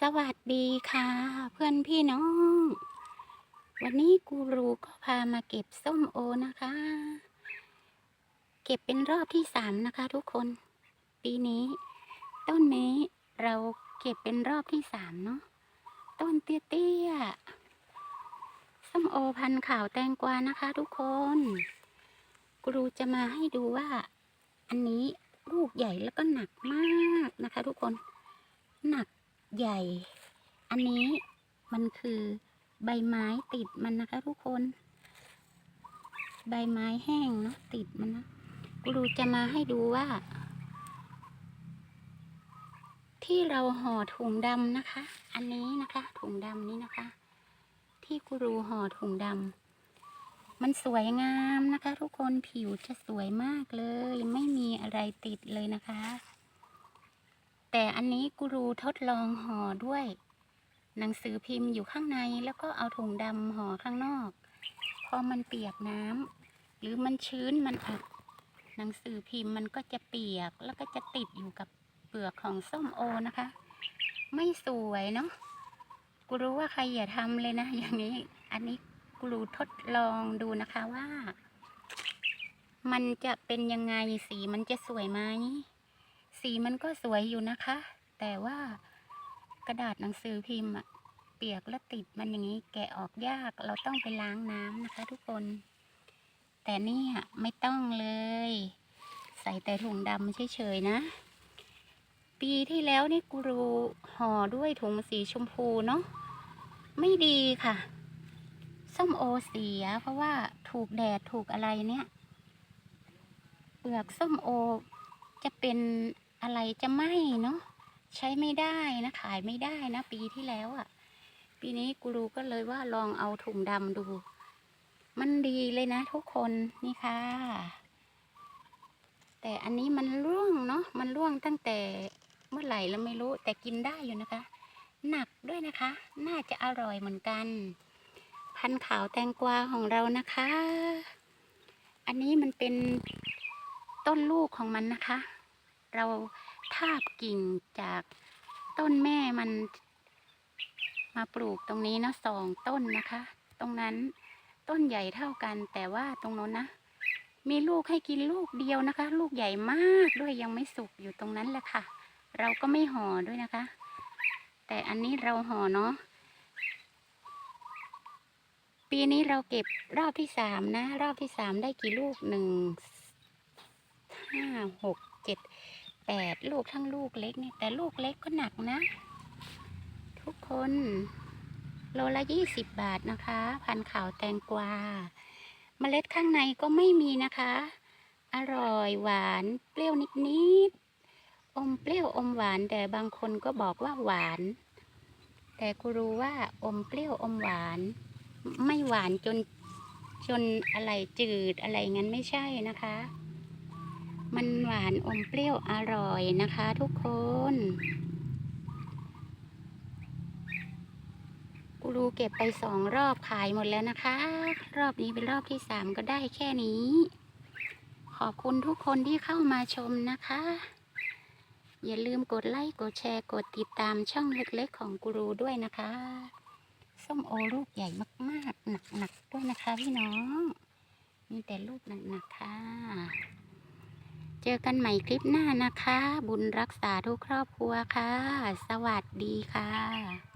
สวัสดีค่ะ เพื่อนพี่น้อง วันนี้กูรูก็พามาเก็บส้มโอนะคะ เก็บเป็นรอบที่สามนะคะทุกคน ปีนี้ ต้นนี้เราเก็บเป็นรอบที่สามเนาะต้นเตี้ยๆส้มโอพันธุ์ขาวแตงกวานะคะ ทุกคนกูรูจะมาให้ดูว่า อันนี้ลูกใหญ่แล้วก็หนักมากนะคะ ทุกคนหนัก ใหญ่ อันนี้มันคือใบไม้ติดมันนะคะ ทุกคน ใบไม้แห้งเนาะติดมันนะกูรูจะมาให้ดูว่า ที่เราห่อถุงดำนะคะ อันนี้นะคะ ถุงดำนี้นะคะ ที่กูรูห่อถุงดำมันสวยงามนะคะ ทุกคนผิวจะสวยมากเลย ไม่มีอะไรติดเลยนะคะ แต่อันนี้กูรูทดลองห่อด้วย หนังสือพิมพ์อยู่ข้างในแล้วก็เอาถุงดำห่อข้างนอก พอมันเปียกน้ำหรือมันชื้นมันอัดหนังสือพิมพ์มันก็จะเปียกแล้วก็จะติดอยู่กับเปลือกของส้มโอนะคะ ไม่สวยเนาะกูรู้ว่าใครอย่าทำเลยนะ อย่างนี้ อันนี้กูรูทดลองดูนะคะว่า มันจะเป็นยังไงสีมันจะสวยไหม สีมันก็สวยอยู่นะคะ แต่ว่ากระดาษหนังสือพิมพ์อะเปียกแล้วติดมันอย่างนี้แกะออกยากเราต้องไปล้างน้ำนะคะ ทุกคน แต่เนี่ยไม่ต้องเลย ใส่แต่ถุงดำเฉยๆนะ ปีที่แล้วนี่กรูห่อด้วยถุงสีชมพูเนาะไม่ดีค่ะส้มโอเสีย เพราะว่าถูกแดดถูกอะไรเนี่ย เปลือกส้มโอจะเป็น อะไรจะไหมเนาะใช้ไม่ได้นะขายไม่ได้นะ ปีที่แล้วอะ่ะ ปีนี้กูรูก็เลยว่าลองเอาถุงดำดู มันดีเลยนะทุกคนนี่ค่ะ แต่อันนี้มันร่วงเนาะมันร่วงตั้งแต่เมื่อไหร่แล้วไม่รู้ แต่กินได้อยู่นะคะ หนักด้วยนะคะ น่าจะอร่อยเหมือนกัน พันขาวแตงกวาของเรานะคะ อันนี้มันเป็นต้นลูกของมันนะคะ เราทาบกิ่งจากต้นแม่มัน มาปลูกตรงนี้นะสองต้นนะคะ ตรงนั้นต้นใหญ่เท่ากัน แต่ว่าตรงโน้นนะ มีลูกให้กินลูกเดียวนะคะ ลูกใหญ่มากด้วยยังไม่สุกอยู่ตรงนั้นแหละค่ะ เราก็ไม่ห่อด้วยนะคะ แต่อันนี้เราห่อเนาะปีนี้เราเก็บรอบที่สามนะ รอบที่สามได้กี่ลูกหนึ่งห้าหกเจ็ด แปดลูกทั้งลูกเล็กเนี่ยแต่ลูกเล็กก็หนักนะ ทุกคน โลละยี่สิบบาทนะคะ พันธุ์ขาวแตงกวาเมล็ดข้างในก็ไม่มีนะคะ อร่อยหวานเปรี้ยวนิดๆอมเปรี้ยวอมหวานแต่บางคนก็บอกว่าหวาน แต่กูรู้ว่าอมเปรี้ยวอมหวาน ไม่หวานจนจนอะไรจืดอะไรงั้นไม่ใช่นะคะ มันหวานอมเปรี้ยวอร่อยนะคะทุกคน กูรูเก็บไปสองรอบขายหมดแล้วนะคะ รอบนี้เป็นรอบที่สามก็ได้แค่นี้ ขอบคุณทุกคนที่เข้ามาชมนะคะ อย่าลืมกดไลค์ กดแชร์ กดติดตามช่องเล็กๆของกูรูด้วยนะคะ ส้มโอลูกใหญ่มากๆ หนักๆด้วยนะคะพี่น้อง มีแต่ลูกหนักๆค่ะ เจอกันใหม่คลิปหน้านะคะ บุญรักษาทุกครอบครัวค่ะ สวัสดีค่ะ